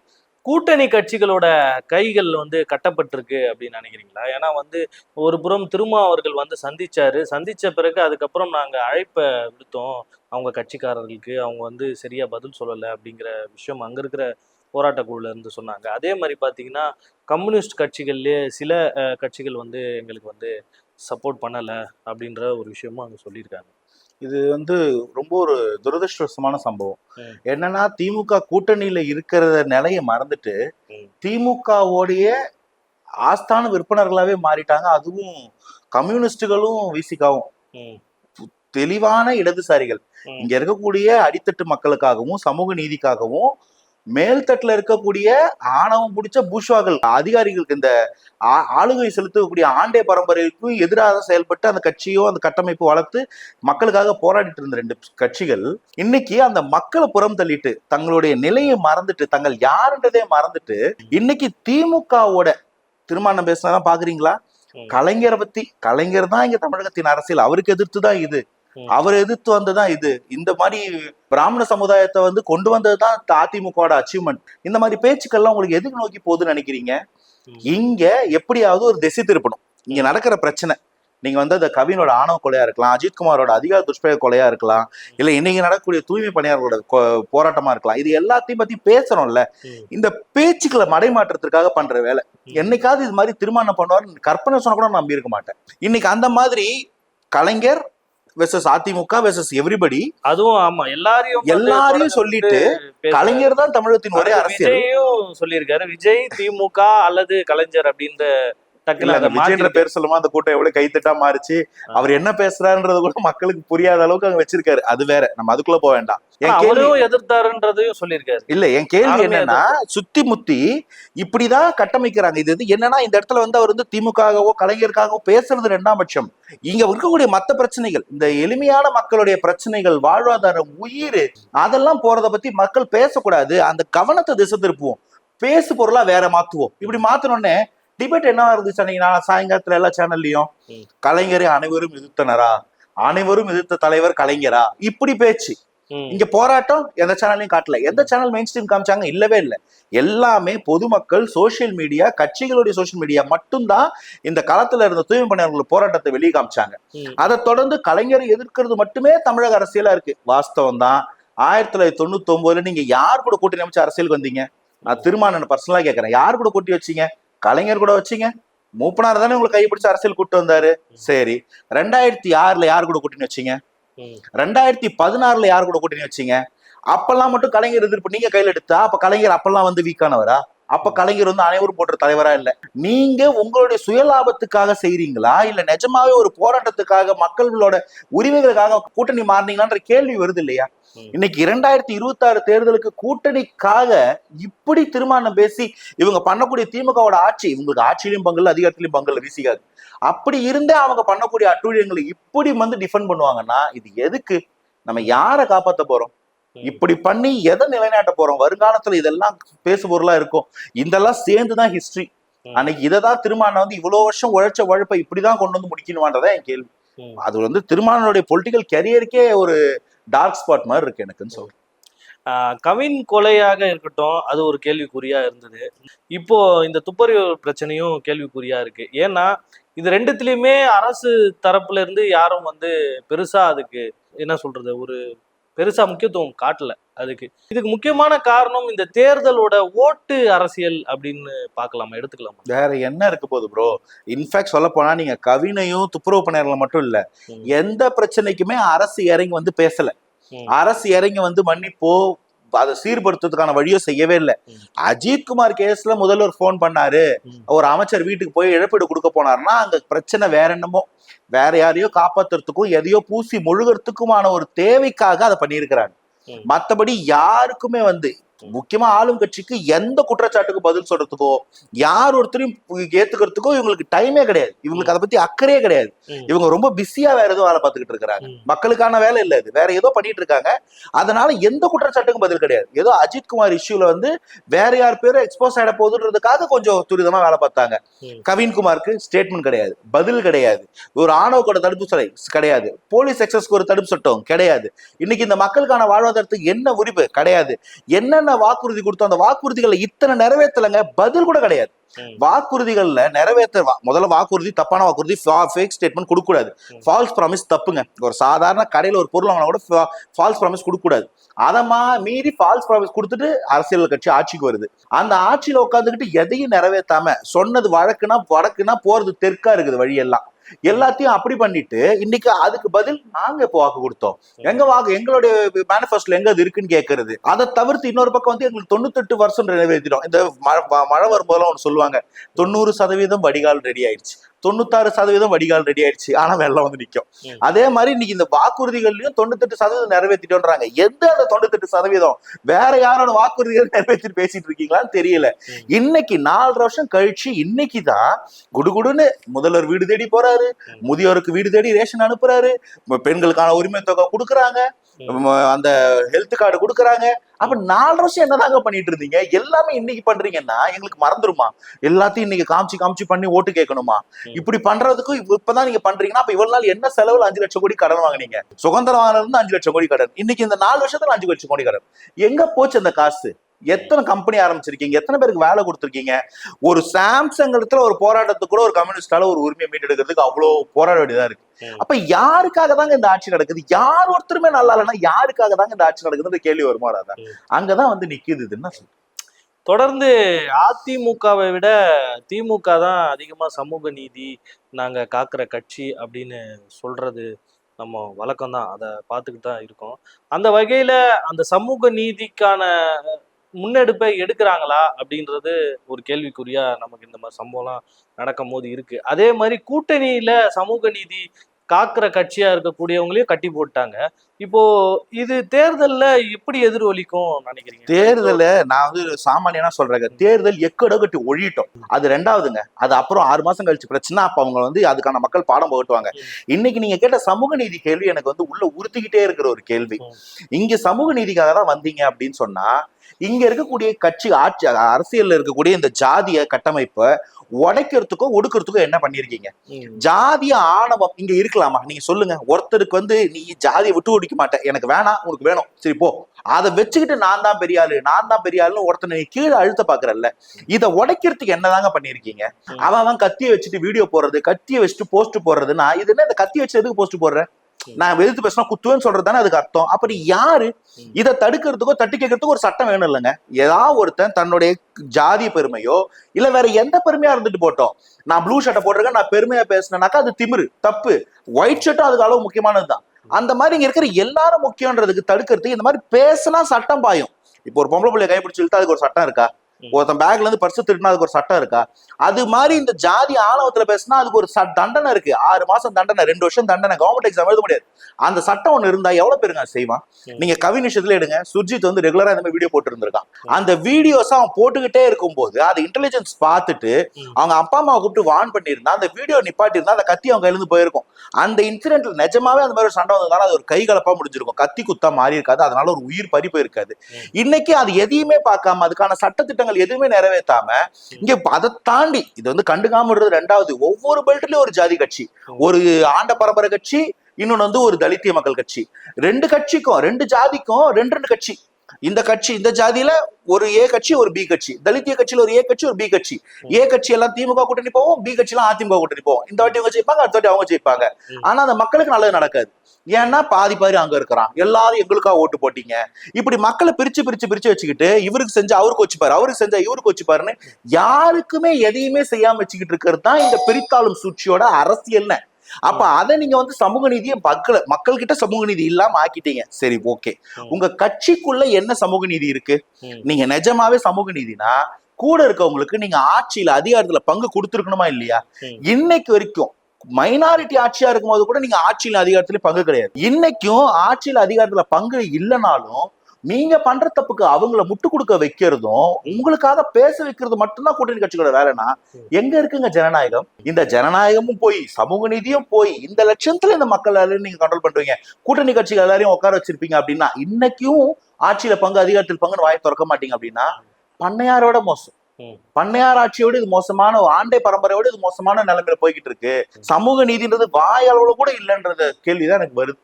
Speaker 1: கூட்டணி கட்சிகளோட கைகள் வந்து கட்டப்பட்டிருக்கு அப்படின்னு நினைக்கிறீங்களா? ஏன்னா வந்து ஒரு புறம் திருமா அவர்கள் வந்து சந்திச்சாரு. சந்திச்ச பிறகு அதுக்கப்புறம் நாங்கள் அழைப்பை விடுத்தோம். அவங்க கட்சிக்காரர்களுக்கு அவங்க வந்து சரியா பதில் சொல்லலை அப்படிங்கிற விஷயம் அங்க இருக்கிற போராட்ட குழுல இருந்து சொன்னாங்க. அதே மாதிரி பாத்தீங்கன்னா கம்யூனிஸ்ட் கட்சிகள்லயே சில கட்சிகள் வந்து எங்களுக்கு வந்து சப்போர்ட் பண்ணலை அப்படின்ற ஒரு விஷயமும் அங்கே சொல்லியிருக்காங்க.
Speaker 2: இது வந்து ரொம்ப ஒரு துரதிருஷ்டவசமான சம்பவம். என்னன்னா திமுக கூட்டணியில இருக்கிற நிலையை மறந்துட்டு. திமுகவோடைய ஆஸ்தான விற்பனர்களாவே மாறிட்டாங்க அதுவும் கம்யூனிஸ்டுகளும் விசிகாவும் தெளிவான இடதுசாரிகள். இங்க இருக்கக்கூடிய அடித்தட்டு மக்களுக்காகவும் சமூக நீதிக்காகவும் மேல்தட்டுல இருக்கக்கூடிய ஆணவம் பிடிச்ச பூஷ்வாக்கள் அதிகாரிகளுக்கு இந்த ஆ- ஆளுகை செலுத்தக்கூடிய ஆண்டே பரம்பரைக்கும் எதிராக செயல்பட்டு அந்த கட்சியோ அந்த கட்டமைப்பு வளர்த்து மக்களுக்காக போராடிட்டு இருந்த ரெண்டு கட்சிகள் இன்னைக்கு அந்த மக்களை புறம் தள்ளிட்டு தங்களுடைய நிலையை மறந்துட்டு தங்கள் யாருன்றதே மறந்துட்டு இன்னைக்கு திமுகவோட திருமணம் பேசினதான் பாக்குறீங்களா. கலைஞரை பத்தி கலைஞர் தான் இங்க தமிழகத்தின் அரசியல் அவருக்கு எதிர்த்து தான் இது. அவர் எதிர்த்து வந்ததுதான் இது. இந்த மாதிரி பிராமண சமுதாயத்தை வந்து கொண்டு வந்ததுதான் அதிமுகவோட அச்சீவ்மெண்ட் இந்த மாதிரி பேச்சுக்கள்லாம் உங்களுக்கு எதுக்கு நோக்கி போகுதுன்னு நினைக்கிறீங்க. இங்க எப்படியாவது ஒரு திசை திருப்பணும். இங்க நடக்கிற பிரச்சனை. நீங்க வந்து அந்த கவினோட ஆணவ கொலையா இருக்கலாம் அஜித்குமாரோட அதிகார துஷ்பிரயோக கொலையா இருக்கலாம் இல்ல இன்னைக்கு நடக்கக்கூடிய தூய்மை பணியாளர்களோட போராட்டமா இருக்கலாம். இது எல்லாத்தையும் பத்தி பேசுறோம்ல. இந்த பேச்சுக்களை மடைமாற்றத்திற்காக பண்ற வேலை. என்னைக்காவது இது மாதிரி திருமணம் பண்ணுவார் கற்பனை சொன்னா கூட நம்பி இருக்க மாட்டேன். இன்னைக்கு அந்த மாதிரி Kalaignar versus AIADMK versus everybody
Speaker 1: அதுவும் ஆமா எல்லாரையும்
Speaker 2: எல்லாரையும் சொல்லிட்டு கலைஞர் தான் தமிழகத்தின் ஒரே அரசியல்.
Speaker 1: சொல்லியிருக்காரு. விஜய் திமுக அல்லது கலைஞர் அப்படின்ற மாத்திருக்காரு.
Speaker 2: பேர் சொல்லுமா அந்த கூட்டம் எவ்வளவு கைத்தட்டா மாறிச்சு. அவர் என்ன பேசுறாருன்றது கூட மக்களுக்கு புரியாத அளவுக்கு அங்க வச்சிருக்காரு. அது வேற. நம்ம அதுக்குள்ள போக வேண்டாம்.
Speaker 1: அவரும் எதிர்த்தாருன்றதையும் சொல்லியிருக்காரு.
Speaker 2: இல்ல என் கேள்வி என்னன்னா சுத்தி முத்தி இப்படிதான் கட்டமைக்கிறாங்க. இது என்னன்னா இந்த இடத்துல வந்து அவர் வந்து திமுகவோ கலைஞருக்காகவோ பேசுறது ரெண்டாம் பட்சம். இங்க இருக்கக்கூடிய மத்த பிரச்சனைகள் இந்த எளிமையான மக்களுடைய பிரச்சனைகள் வாழ்வாதாரம் உயிர் அதெல்லாம் போறத பத்தி மக்கள் பேசக்கூடாது. அந்த கவனத்தை திசை திருப்புவோம். பேசு பொருளா வேற மாத்துவோம். இப்படி மாத்தினோடனே டிபேட் என்னவா இருந்துச்சு அன்னைக்கு? நான் சாயங்காலத்துல எல்லா சேனல்லையும். கலைஞரை அனைவரும் எதிர்த்தனரா? அனைவரும் எதிர்த்த தலைவர் கலைஞரா? இப்படி பேச்சு. இங்க போராட்டம் எந்த சேனல்லையும் காட்டல. எந்த சேனல் மெயின் ஸ்ட்ரீம் காமிச்சாங்க? இல்லவே இல்லை. எல்லாமே பொதுமக்கள் சோஷியல் மீடியா கட்சிகளுடைய சோஷியல் மீடியா மட்டும்தான் இந்த களத்துல இருந்த தூய்மை பணியாளர்கள் போராட்டத்தை வெளியே காமிச்சாங்க. அதை தொடர்ந்து கலைஞரை எதிர்க்கிறது மட்டுமே தமிழக அரசியலா இருக்கு. வாஸ்தவம் தான் ஆயிரத்தி தொள்ளாயிரத்தி தொண்ணூத்தி ஒன்பதுல நீங்க யார் கூட கூட்டணி அமைச்சு அரசியலுக்கு வந்தீங்க? நான் திருமானன் பர்சனலா கேட்கறேன் யார் கூட கூட்டி வச்சீங்க? கலைஞர் கூட வச்சீங்க. மூப்பனார் தானே உங்களுக்கு கைப்பிடிச்சு அரசியல் கூட்டு வந்தாரு. சரி. ரெண்டாயிரத்தி ஆறுல யார் கூட கூட்டணி வச்சீங்க. ரெண்டாயிரத்தி பதினாறுல யார் கூட கூட்டணி வச்சீங்க? அப்பெல்லாம் மட்டும் கலைஞர் எதிர்ப்பு நீங்க கையில எடுத்தா அப்ப கலைஞர் அப்பெல்லாம் வந்து வீக்கானவரா அப்ப கலைஞர் வந்து அனைவரும் போன்ற தலைவரா இல்ல. நீங்க உங்களுடைய சுயலாபத்துக்காக செய்றீங்களா? இல்ல நிஜமாவே ஒரு போராட்டத்துக்காக மக்களோட உரிமைகளுக்காக கூட்டணி மாறினீங்களான்ற கேள்வி வருது இல்லையா. இன்னைக்கு இரண்டாயிரத்தி இருபத்தி ஆறு தேர்தலுக்கு கூட்டணிக்காக இப்படி திருமணம் பேசி இவங்க பண்ணக்கூடிய திமுகவோட ஆட்சி இவங்களுக்கு ஆட்சியிலும் பங்கல் அதிகாரத்திலும் பங்கல் வீசிக்காது. அப்படி இருந்தே அவங்க பண்ணக்கூடிய அட்டூழியங்களை இப்படி வந்து டிஃபெண்ட் பண்ணுவாங்கன்னா இது எதுக்கு? நம்ம யாரை காப்பாத்த போறோம்? இப்படி பண்ணி எதை நிலைநாட்ட போறோம்? வருங்காலத்துல இதெல்லாம் பேசு பொருளா இருக்கும். இதெல்லாம் சேர்ந்துதான் ஹிஸ்டரி. அன்னைக்கு இததான் திருமானம் வந்து இவ்வளவு வருஷம் உழைச்ச உழைப்பை இப்படிதான் கொண்டு வந்து முடிக்கணுமான்றதான் என் கேள்வி. அது வந்து திருமானனுடைய பொலிட்டிக்கல் கெரியருக்கே ஒரு டார்க் ஸ்பாட் மாதிரி இருக்கு எனக்குன்னு சொல்றேன்.
Speaker 1: ஆஹ் கவின் கொலையாக இருக்கட்டும் அது ஒரு கேள்விக்குறியா இருந்தது. இப்போ இந்த துப்பறிவு பிரச்சனையும் கேள்விக்குறியா இருக்கு. ஏன்னா இது ரெண்டுத்துலயுமே அரசு தரப்புல இருந்து யாரும் வந்து பெருசா அதுக்கு என்ன சொல்றது ஒரு பெருசா முக்கியத்துவம் காட்டல அதுக்கு. இதுக்கு முக்கியமான காரணம் இந்த தேர்தலோட ஓட்டு அரசியல் அப்படின்னு பார்க்கலாமா? எடுத்துக்கலாமா?
Speaker 2: வேற என்ன இருக்க போகுது ப்ரோ இன்ஃபேக்ட் சொல்ல போனா நீங்க கவினையும் துப்புரவு பணியாளர்கள் மட்டும் இல்ல. எந்த பிரச்சனைக்குமே அரசு இறங்கி வந்து பேசல. அரசு இறங்கி வந்து மன்னிப்போ அதை சீர்படுத்துறதுக்கான வழியோ செய்யவே இல்லை. அஜித் குமார் கேஸ்ல முதல்வர் ஃபோன் பண்ணாரு. ஒரு அமைச்சர் வீட்டுக்கு போய் இழப்பீடு கொடுக்க போனாருன்னா அங்க பிரச்சனை வேற என்னமோ வேற யாரையோ காப்பாத்துறதுக்கும் எதையோ பூசி முழுகிறதுக்குமான ஒரு தேவைக்காக அதை பண்ணியிருக்கிறாங்க. மத்தபடி யாருக்குமே வந்து முக்கியமா ஆளும் கட்சிக்கு எந்த குற்றச்சாட்டுக்கும் பதில் சொல்றதுக்கோ யார் ஒருத்தரையும் ஏத்துக்கிறதுக்கோ இவங்களுக்கு டைமே கிடையாது. இவங்களுக்கு அதை பத்தி அக்கறையே கிடையாது. இவங்க ரொம்ப பிஸியா வேற ஏதோ வேலை பார்த்துக்கிட்டு இருக்கிறாங்க. மக்களுக்கான வேலை இல்ல இது. வேற ஏதோ பண்ணிட்டு இருக்காங்க. அதனால எந்த குற்றச்சாட்டுக்கும் பதில் கிடையாது. ஏதோ அஜித் குமார் இஷ்யூல வந்து வேற யார் பேரும் எக்ஸ்போஸ் ஆயிட போகுதுன்றதுக்காக கொஞ்சம் துரிதமா வேலை பார்த்தாங்க. கவின்குமாருக்கு ஸ்டேட்மெண்ட் கிடையாது. பதில் கிடையாது. ஒரு ஆணவ கூட தடுப்பு சிலை கிடையாது. போலீஸ் எக்ஸஸ்க்கு ஒரு தடுப்பு சட்டம் கிடையாது. இன்னைக்கு இந்த மக்களுக்கான வாழ்வாதாரத்துக்கு என்ன உரிமை? கிடையாது. என்னென்ன வாக்குறுதி கொடுத்தோம்? அந்த வாக்குறுதிகளை இத்தனை நிறைவேற்றலைங்க பதில் கூட கிடையாது. வாக்குறுதிகள்ல நிறைவேற்ற முதல்ல வாக்குறுதி தப்பான வாக்குறுதி ஃபேக் ஸ்டேட்மெண்ட் கொடுக்க கூடாது. ஃபால்ஸ் ப்ராமிஸ் தப்புங்க. ஒரு சாதாரண கடையில ஒரு பொருள் வாங்கினா கூட ஃபால்ஸ் ப்ராமிஸ் கொடுக்க கூடாது அதமா மீறி ஃபால்ஸ் ப்ராமிஸ் கொடுத்துட்டு அரசியல் கட்சி ஆட்சிக்கு வருது. அந்த ஆட்சியில உட்காந்துக்கிட்டு எதையும் நிறைவேற்றாம சொன்னது வழக்குனா வடக்குனா போறது தெற்கா இருக்குது வழியெல்லாம். எல்லாத்தையும் அப்படி பண்ணிட்டு இன்னைக்கு அதுக்கு பதில் நாங்க இப்போ வாக்கு கொடுத்தோம். எங்க வாக்கு எங்களுடைய மேனிஃபெஸ்டோல எங்க அது இருக்குன்னு கேட்கறது அதை தவிர்த்து இன்னொரு பக்கம் வந்து எங்களுக்கு தொண்ணூத்தெட்டு வருஷம் நிறைவேற்றிடும் இந்த மழை மழை வரும்போதெல்லாம் ஒன்று சொல்லுவாங்க தொண்ணூறு சதவீதம் வடிகால் ரெடி ஆயிடுச்சு. தொண்ணூத்தாறு சதவீதம் வடிகால் ரெடி ஆயிடுச்சு. ஆனா வெள்ளம் வந்து நிக்கும்.
Speaker 1: ம்.
Speaker 2: அதே மாதிரி இன்னைக்கு இந்த வாக்குறுதிகள்லயும் தொண்ணூத்தெட்டு சதவீதம் நிறைவேற்றிட்டோன்றாங்க எந்த அந்த தொண்ணூத்தெட்டு சதவீதம்? வேற யாரோட வாக்குறுதிகள் நிறைவேற்றி பேசிட்டு இருக்கீங்களான்னு தெரியல. இன்னைக்கு நாலரை வருஷம் கழிச்சு இன்னைக்கு தான் குடுகுடுன்னு முதல்வர் வீடு தேடி போறாரு. முதியோருக்கு வீடு தேடி ரேஷன் அனுப்புறாரு. பெண்களுக்கான உரிமை தொகை கொடுக்குறாங்க. அந்த ஹெல்த் கார்டு கொடுக்குறாங்க. அப்ப நாலு வருஷம் என்னதாங்க பண்ணிட்டு இருந்தீங்க? எல்லாமே இன்னைக்கு பண்றீங்கன்னா எங்களுக்கு மறந்துருமா? எல்லாத்தையும் இன்னைக்கு காமிச்சு காமிச்சு பண்ணி ஓட்டு கேட்கணுமா. இப்படி பண்றதுக்கும் இப்ப- இப்பதான் நீங்க பண்றீங்கன்னா அப்ப இவ்வளவு நாள் என்ன செலவுல அஞ்சு லட்சம் கோடி கடன் வாங்குனீங்க? சுதந்திரம் வாங்கினதுல இருந்து அஞ்சு லட்சம் கோடி கடன். இன்னைக்கு இந்த நாலு வருஷத்துல அஞ்சு லட்சம் கோடி கடன். எங்க போச்சு அந்த காசு? எத்தனை கம்பெனி ஆரம்பிச்சிருக்கீங்க? எத்தனை பேருக்கு வேலை கொடுத்துருக்கீங்க? ஒரு சாம்சங் இடத்துல ஒரு போராட்டத்துக்கு கூட ஒரு கம்யூனிஸ்டால ஒரு உரிமையை மீட்டெடுக்கிறதுக்கு அவ்வளவு போராட வேண்டியதா இருக்கு. அப்ப யாருக்காக தாங்க இந்த ஆட்சி நடக்குது? யார் ஒருத்தருமே நல்லா இல்லைன்னா யாருக்காக தாங்க இந்த ஆட்சி நடக்குதுன்ற கேள்வி வருமா வராதா?
Speaker 1: ம்.
Speaker 2: அங்கதான் வந்து நிக்குது என்ன?
Speaker 1: தொடர்ந்து அதிமுகவை விட திமுக தான் அதிகமா சமூக நீதி நாங்க காக்குற கட்சி அப்படின்னு சொல்றது நம்ம வழக்கம் தான் அதை பார்த்துக்கிட்டு தான் இருக்கோம். அந்த வகையில அந்த சமூக நீதிக்கான முன்னெடுப்பை எடுக்கிறாங்களா அப்படின்றது ஒரு கேள்விக்குறியா நமக்கு இந்த மாதிரி சம்பவம்லாம் நடக்கும் போது இருக்கு. அதே மாதிரி கூட்டணியில சமூக நீதி காக்குற கட்சியா இருக்கக்கூடியவங்களையும் கட்டி போட்டாங்க. இப்போ இது தேர்தல்ல எப்படி எதிரொலிக்கும் நினைக்கிறீங்க?
Speaker 2: தேர்தல நான் வந்து சாமானியனா சொல்றேங்க. தேர்தல் எக்கடோ கட்டி ஒழிட்டோம் அது ரெண்டாவதுங்க. அது அப்புறம் ஆறு மாசம் கழிச்சு பிரச்சனை அப்ப அவங்க வந்து அதுக்கான மக்கள் பாடம் புகட்டுவாங்க.
Speaker 1: ம்.
Speaker 2: இன்னைக்கு நீங்க கேட்ட சமூக நீதி கேள்வி எனக்கு வந்து உள்ள உறுத்திக்கிட்டே இருக்கிற ஒரு கேள்வி. இங்க சமூக நீதிக்காக தான் வந்தீங்க அப்படின்னு சொன்னா இங்க இருக்கக்கூடிய கட்சி ஆட்சி அரசியல்ல இருக்கக்கூடிய இந்த ஜாதிய கட்டமைப்பை உடைக்கிறதுக்கோ ஒடுக்கிறதுக்கோ என்ன பண்ணிருக்கீங்க. ஜாதிய ஆணவம் இங்க இருக்கலாமா? நீங்க சொல்லுங்க. ஒருத்தருக்கு வந்து நீ ஜாதியை விட்டு ஒடிக்க மாட்டேன் எனக்கு வேணாம் உனக்கு வேணும். சரி போ. அதை வச்சுக்கிட்டு நான் தான் பெரிய ஆளு நான் தான் பெரிய ஆளுன்னு ஒருத்தனை நீ கீழே அழுத்த பாக்குறல்ல. இதை உடைக்கிறதுக்கு என்னதாங்க பண்ணிருக்கீங்க. அவன் அவன் கத்தியை வச்சுட்டு வீடியோ போடுறது கத்தியை வச்சுட்டு போஸ்ட் போடுறதுன்னா இது என்ன இந்த கத்தி வச்சு எதுக்கு போஸ்ட் போடுற?
Speaker 1: ம்.
Speaker 2: நான் எதிர்த்து பேசினா குத்துவேன்னு சொல்றது தானே அதுக்கு அர்த்தம். அப்படி யாரு. இதை தடுக்கிறதுக்கோ தட்டி கேட்கறதுக்கோ ஒரு சட்டம் வேணும் இல்லைங்க. ஏதாவது ஒருத்தன் தன்னுடைய ஜாதி பெருமையோ இல்ல வேற எந்த பெருமையா இருந்துட்டு போட்டோம். நான் ப்ளூ ஷர்ட்டை போட்டிருக்கேன் நான் பெருமையா பேசினேனாக்கா அது திமிரு தப்பு. ஒயிட் ஷர்ட்டும் அதுக்கு அளவு முக்கியமானதுதான். அந்த மாதிரி இங்க இருக்கிற எல்லாரும் முக்கியன்றதுக்கு தடுக்கிறதுக்கு இந்த மாதிரி பேசினா சட்டம் பாயும். இப்போ ஒரு பொம்பளை பிள்ளைய கைப்பிடிச்சு இழுத்தா அதுக்கு ஒரு சட்டம் இருக்கா. ஒருத்தன் பேக்ல இருந்து பர்ஸ் திருடினா அதுக்கு ஒரு சட்டம் இருக்கா? அது மாதிரி இந்த ஜாதி ஆணவத்துல பேசினா அதுக்கு ஒரு தண்டனை இருக்கு. ஆறு மாசம் தண்டனை ரெண்டு வருஷம் தண்டனை கவர்மெண்ட் எக்ஸாம் எழுத முடியாது. அந்த சட்டம் ஒண்ணு இருந்தா எவ்வளவு பேருங்க செய்வான். நீங்க கவி விஷயத்துல எடுங்க. சுர்ஜித் வந்து ரெகுலரா இந்த மாதிரி வீடியோ போட்டு இருந்திருக்கான். அந்த வீடியோஸ் அவன் போட்டுக்கிட்டே இருக்கும்போது அது இன்டெலிஜென்ஸ் பார்த்துட்டு. அவங்க அப்பா அம்மாவை கூப்பிட்டு வார்ன் பண்ணியிருந்தா அந்த வீடியோ நிப்பாட்டி இருந்தா அந்த கத்தி அவங்க கையில இருந்து போயிருக்கும். அந்த இன்சிடென்ட்ல நிஜமாவே அந்த மாதிரி ஒரு சண்டை வந்ததுனால அது ஒரு கைகலப்பா முடிஞ்சிருக்கும். கத்தி குத்தா மாறி இருக்காது. அதனால ஒரு உயிர் பறி போயிருக்காது. இன்னைக்கு அது எதையுமே பார்க்காம அதுக்கான சட்டத்திட்டங்கள் எதுவுமே நிறைவேற்றாம இங்க அதை தாண்டி இது வந்து கண்டுக்காம விடுறது ரெண்டாவது ஒவ்வொரு பெல்ட்லயும் ஒரு ஜாதி கட்சி. ஒரு ஆண்ட பரம்பரை கட்சி இன்னொன்னு வந்து ஒரு தலித்திய மக்கள் கட்சி. ரெண்டு கட்சிக்கும் ரெண்டு ஜாதிக்கும் ரெண்டு ரெண்டு கட்சி. இந்த கட்சி இந்த ஜாதியில ஒரு ஏ கட்சி ஒரு பி கட்சி. தலித்திய கட்சியில ஒரு ஏ கட்சி ஒரு பி கட்சி. ஏ கட்சி எல்லாம் திமுக கூட்டணி போவோம் பி கட்சி எல்லாம் அதிமுக கூட்டணி போவோம். இந்த வாட்டி இவங்க ஜெயிப்பாங்க அடுத்த வாட்டி அவங்க ஜெயிப்பாங்க. ஆனா அந்த மக்களுக்கு நல்லது நடக்காது. ஏன்னா பாதி பாதி அங்க இருக்கிறான். எல்லாரும் எங்களுக்காக ஓட்டு போட்டீங்க. இப்படி மக்களை பிரிச்சு பிரிச்சு பிரிச்சு வச்சுக்கிட்டு இவருக்கு செஞ்சா அவருக்கு வச்சுப்பாரு அவருக்கு செஞ்சா இவருக்கு வச்சுப்பாருன்னு யாருக்குமே எதையுமே செய்யாம வச்சுக்கிட்டு இருக்கிறது தான் இந்த பிரித்தாளும் சூழ்ச்சியோட அரசியல்னு. அப்ப அதை நீங்க வந்து சமூக நீதியை மக்கள் மக்கள் கிட்ட சமூக நீதி இல்லாம ஆக்கிட்டீங்க சரி ஓகே. உங்க கட்சிக்குள்ள என்ன சமூக நீதி இருக்கு. நீங்க நிஜமாவே சமூக நீதினா கூட இருக்கவங்களுக்கு நீங்க ஆட்சியில அதிகாரத்துல பங்கு கொடுத்துருக்கணுமா இல்லையா. இன்னைக்கு வரைக்கும் மைனாரிட்டி ஆட்சியா இருக்கும்போது கூட நீங்க ஆட்சியில அதிகாரத்துல பங்கு கிடையாது இன்னைக்கும் ஆட்சியில அதிகாரத்துல பங்கு இல்லைனாலும் நீங்க பண்ற தப்புக்கு அவங்கள முட்டு கொடுக்க வைக்கிறதும் உங்களுக்காக பேச வைக்கிறது மட்டும்தான் கூட்டணி கட்சிகளோட வேலைனா எங்க இருக்குங்க ஜனநாயகம்? இந்த ஜனநாயகமும் போய் சமூக நீதியும் போய் இந்த லட்சத்துல இந்த மக்கள் எல்லாரையும் நீங்க கண்ட்ரோல் பண்றீங்க. கூட்டணி கட்சிகள் எல்லாரையும் உட்கார வச்சிருப்பீங்க அப்படின்னா இன்னைக்கும் ஆட்சியில பங்கு அதிகாரத்தில் பங்குன்னு வாய் திறக்க மாட்டீங்க அப்படின்னா பண்ணையாரோட மோசம். பண்ணையார் ஆட்சியோட இது மோசமான ஆண்டை பரம்பரையோட இது மோசமான நிலைமையில போய்கிட்டு இருக்கு. சமூக நீதின்றது வாயளவுல கூட இல்லைன்றது கேள்விதான் எனக்கு வருது.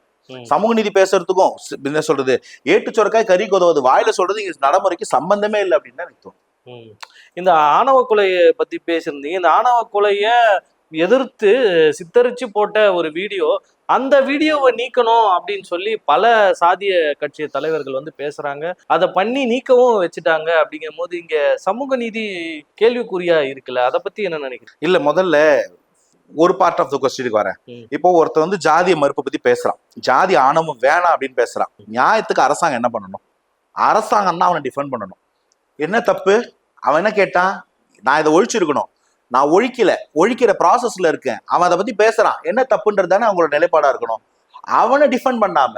Speaker 2: சமூக நீதி பேசுறதுக்கும் என்ன சொல்றது ஏட்டு சொரக்காய் கறி கொதவது வாயில சொல்றது இங்க நடைமுறைக்கு சம்பந்தமே இல்லை அப்படின்னு தான் எனக்கு.
Speaker 1: இந்த ஆணவ கொலையை பத்தி பேசியிருந்தீங்க. இந்த ஆணவ கொலைய எதிர்த்து சித்தரிச்சு போட்ட ஒரு வீடியோ அந்த வீடியோவை நீக்கணும் அப்படின்னு சொல்லி பல சாதிய கட்சி தலைவர்கள் வந்து பேசுறாங்க. அதை பண்ணி நீக்கவும் வச்சுட்டாங்க அப்படிங்கும் போது இங்க சமூக நீதி கேள்விக்குறியா இருக்குல்ல? அதை பத்தி என்ன நினைக்கிறீங்க?
Speaker 2: இல்ல முதல்ல ஒரு பார்ட் ஆஃப் த கொஸ்டினுக்கு வரேன். இப்போ ஒருத்தர் வந்து ஜாதிய மறுப்பை பத்தி பேசுறான். ஜாதி ஆணவம் வேணாம் அப்படின்னு பேசுறான். நியாயத்துக்கு அரசாங்கம் என்ன பண்ணணும்? அரசாங்கம் தான் அவனை டிஃபெண்ட் பண்ணணும். என்ன தப்பு? அவன் என்ன கேட்டான்? நான் இதை ஒழிச்சிருக்கணும். நான் ஒழிக்கல. ஒழிக்கிற ப்ராசஸ்ல இருக்கேன். அவன் அதை பத்தி பேசுறான். என்ன தப்புன்றது தானே அவங்களோட நிலைப்பாடா இருக்கணும். அவனை டிஃபெண்ட் பண்ணாம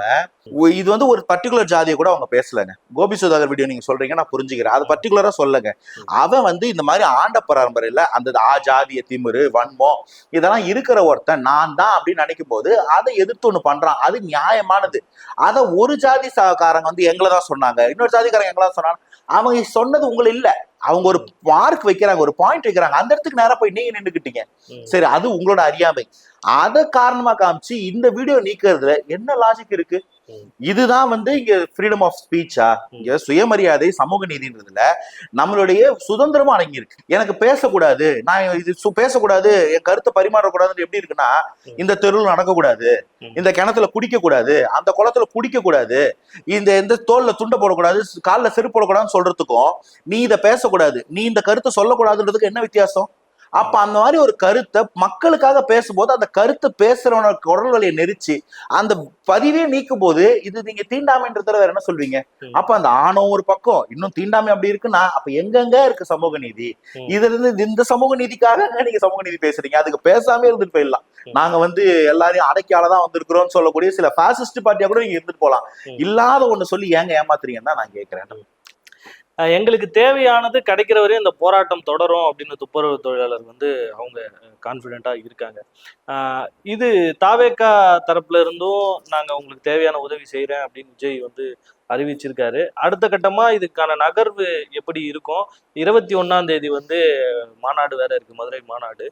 Speaker 2: இது வந்து ஒரு பர்டிகுலர் ஜாதியை கூட அவங்க பேசலங்க. கோபி சுதாகர் வீடியோ நீங்க சொல்றீங்க நான் புரிஞ்சுக்கிறேன். அது பர்டிகுலரா சொல்லுங்க. அவன் வந்து இந்த மாதிரி ஆண்ட பரம்பரையில அந்த ஆ ஜாதிய திமிரு வன்மம் இதெல்லாம் இருக்கிற ஒருத்தன் நான் தான் அப்படின்னு நினைக்கும் போது அதை எதிர்த்து ஒண்ணு பண்றான். அது நியாயமானது. அதை ஒரு ஜாதி காரங்க வந்து எங்களை தான் சொன்னாங்க. இன்னொரு ஜாதிக்காரங்க எங்களை தான் சொன்னாங்க அவங்க சொன்னது உங்களை இல்லை. அவங்க ஒரு மார்க் வைக்கிறாங்க ஒரு பாயிண்ட் வைக்கிறாங்க அந்த இடத்துக்கு நேரா போய் நீங்க நின்றுக்கிட்டீங்க. சரி அது உங்களோட அறியாமை அதை காரணமா காமிச்சு இந்த வீடியோ நீக்கிறதுல என்ன லாஜிக் இருக்கு. இதுதான் வந்து இங்க ஃப்ரீடம் ஆஃப் ஸ்பீச்சா இங்க சுயமரியாதை சமூக நீதின்றதுல நம்மளுடைய சுதந்திரமும் அடங்கி இருக்கு எனக்கு பேசக்கூடாது நான் இது பேசக்கூடாது என் கருத்தை பரிமாறக்கூடாதுன்னு எப்படி இருக்குன்னா. இந்த தெருவில் நடக்கக்கூடாது. இந்த கிணத்துல குடிக்க கூடாது அந்த குளத்துல குடிக்க கூடாது இந்த எந்த தோல்ல துண்டை போடக்கூடாது கால்ல செருப்பு போடக்கூடாதுன்னு சொல்றதுக்கும் நீ இதை பேசக்கூடாது நீ இந்த கருத்தை சொல்லக்கூடாதுன்றதுக்கு என்ன வித்தியாசம் அப்ப அந்த மாதிரி ஒரு கருத்தை மக்களுக்காக பேசும்போது அந்த கருத்தை பேசுறவன குரல் வழியை நெரிச்சு அந்த பதிவே நீக்கும் போது இது நீங்க தீண்டாமைன்றத வேற என்ன சொல்வீங்க. அப்ப அந்த ஆணவம் ஒரு பக்கம் இன்னும் தீண்டாமை அப்படி இருக்குன்னா அப்ப எங்கெங்க இருக்கு சமூக நீதி. இதுல இருந்து இந்த சமூக நீதிக்காக நீங்க சமூக நீதி பேசுறீங்க அதுக்கு பேசாம இருந்துட்டு போயிடலாம். நாங்க வந்து எல்லாரையும் அடைக்காலதான் வந்திருக்கிறோம்னு சொல்லக்கூடிய சில பாசிஸ்ட் பார்ட்டியா கூட நீங்க இருந்துட்டு போலாம். இல்லாத ஒண்ணு சொல்லி ஏங்க ஏமாத்துறீங்கன்னு தான் நான் கேட்கிறேன்
Speaker 1: எங்களுக்கு தேவையானது கிடைக்கிற வரையும் இந்த போராட்டம் தொடரும் அப்படின்னு துப்புரவு தொழிலாளர் வந்து அவங்க கான்ஃபிடென்ட்டா இருக்காங்க. இது தாவேக்கா தரப்புல இருந்தும் நாங்க உங்களுக்கு தேவையான உதவி செய்யறேன் அப்படின்னு விஜய் வந்து அறிவிச்சிருக்காரு. அடுத்த கட்டமா இதுக்கான நகர்வு எப்படி இருக்கும்? இருபத்தி ஒன்னாம் தேதி வந்து மாநாடு வேற இருக்கு மதுரை மாநாடு.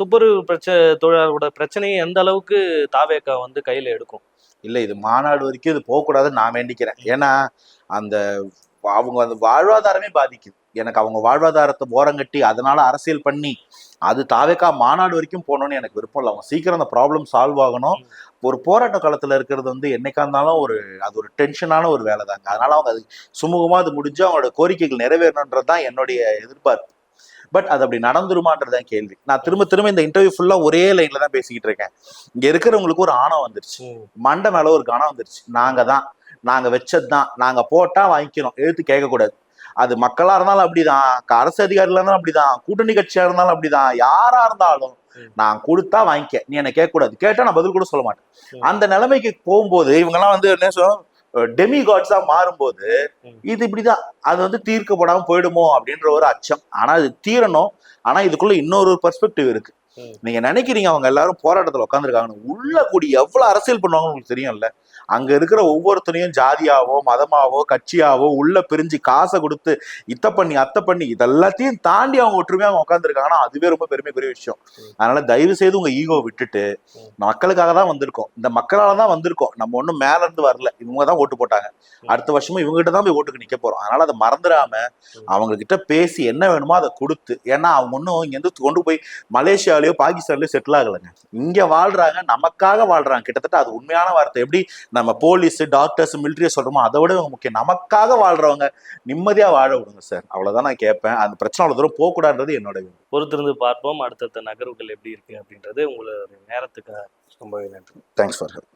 Speaker 1: துப்புரவு பிரச்ச தொழிலாளரோட பிரச்சனையை எந்த அளவுக்கு தாவேக்கா வந்து கையில எடுக்கும்?
Speaker 2: இல்லை இது மாநாடு வரைக்கும் இது போகக்கூடாதுன்னு நான் வேண்டிக்கிறேன். ஏன்னா அந்த அவங்க அந்த வாழ்வாதாரமே பாதிக்குது. எனக்கு அவங்க வாழ்வாதாரத்தை ஓரங்கட்டி அதனால அரசியல் பண்ணி அது தாவேக்கா மாநாடு வரைக்கும் போகணும்னு எனக்கு விருப்பம் இல்லை. அவங்க சீக்கிரம் அந்த ப்ராப்ளம் சால்வ் ஆகணும். ஒரு போராட்ட காலத்துல இருக்கிறது வந்து என்னைக்கா இருந்தாலும் ஒரு அது ஒரு டென்ஷனான ஒரு வேலை தாங்க. அதனால அவங்க அது சுமூகமா அது முடிஞ்சு அவங்களோட கோரிக்கைகள் நிறைவேறணுன்றது தான் என்னுடைய எதிர்பார்ப்பு. பட் அது அப்படி நடந்துருமான்றதான் கேள்வி. நான் திரும்ப திரும்ப இந்த இன்டர்வியூ ஃபுல்லா ஒரே லைன்ல தான் பேசிக்கிட்டு இருக்கேன். இங்க இருக்கிறவங்களுக்கு ஒரு ஆணவம் வந்துருச்சு. மண்டை மேல ஒரு கணம் வந்துருச்சு. நாங்க தான். நாங்க வச்சதுதான். நாங்க போட்டா வாங்கிக்கணும் எழுத்து கேட்கக்கூடாது. அது மக்களா இருந்தாலும் அப்படிதான். அரசு அதிகாரிகளா இருந்தாலும் அப்படிதான். கூட்டணி கட்சியா இருந்தாலும் அப்படிதான். யாரா இருந்தாலும். நான் கொடுத்தா வாங்கிக்க. நீ என்ன கேட்க கூடாது கேட்டா நான் பதில் கூட சொல்ல மாட்டேன். அந்த நிலைமைக்கு போகும்போது இவங்க எல்லாம் வந்து என்ன சொல்லும் டெமி காட்ஸா மாறும்போது. இது இப்படிதான். அது வந்து தீர்க்கப்படாம போயிடுமோ அப்படின்ற ஒரு அச்சம். ஆனா இது தீரணும். ஆனா இதுக்குள்ள இன்னொரு பெர்ஸ்பெக்டிவ் இருக்கு. நீங்க நினைக்கிறீங்க அவங்க எல்லாரும் போராட்டத்துல உட்காந்துருக்காங்கன்னு உள்ள கூடி எவ்வளவு அரசியல் பண்ணுவாங்கன்னு உங்களுக்கு தெரியும்ல. அங்க இருக்கிற ஒவ்வொருத்தனையும் ஜாதியாவோ மதமாவோ கட்சியாவோ உள்ள பிரிஞ்சு காசை கொடுத்து இத்த பண்ணி அத்தை பண்ணி இதெல்லாத்தையும் தாண்டி அவங்க ஒற்றுமையா அவங்க உட்காந்துருக்காங்கன்னா அதுவே ரொம்ப பெருமைக்குரிய விஷயம். அதனால தயவு செய்து உங்க ஈகோ விட்டுட்டு மக்களுக்காக தான் வந்திருக்கோம். இந்த மக்களால தான் வந்திருக்கோம். நம்ம ஒண்ணும் மேல இருந்து வரல. இவங்க தான் ஓட்டு போட்டாங்க. அடுத்த வருஷமும் இவங்க கிட்ட தான் போய் ஓட்டுக்கு நிக்க போறோம். அதனால அதை மறந்துடாம அவங்க கிட்ட பேசி என்ன வேணுமோ அதை கொடுத்து ஏன்னா அவங்க ஒன்றும் இங்க இருந்து கொண்டு போய் மலேசியாலயோ பாகிஸ்தான்லயோ செட்டில் ஆகலைங்க. இங்க வாழ்றாங்க நமக்காக வாழ்றாங்க. கிட்டத்தட்ட அது உண்மையான வார்த்தை. எப்படி நம்ம போலீஸ் டாக்டர்ஸ் மிலிட்டரியை சொல்றோமோ அதை விட முக்கியம். நமக்காக வாழ்றவங்க நிம்மதியா வாழ விடுங்க சார். அவ்வளவுதான் நான் கேட்பேன். அந்த பிரச்சனை அவ்வளவு தூரம் போகக்கூடாதுன்றது என்னோட விருப்பம்.
Speaker 1: பொறுத்திருந்து பார்ப்போம். அடுத்தடுத்த நகர்வுகள் எப்படி இருக்கு அப்படின்றது உங்களோட நேரத்துக்கு ரொம்ப நன்றி.
Speaker 2: Thanks for help